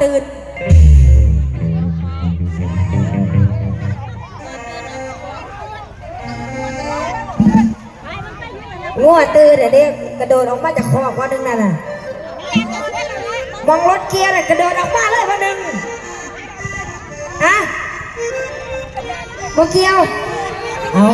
ตื่น งัวตื่นเดี๋ยวนี้กระโดดออกมาจากคอคนานึงนั่นน่ะมองรถเกียร์น่ะกระโดดออกมาเลยคนานึงอะโมเกียว เอา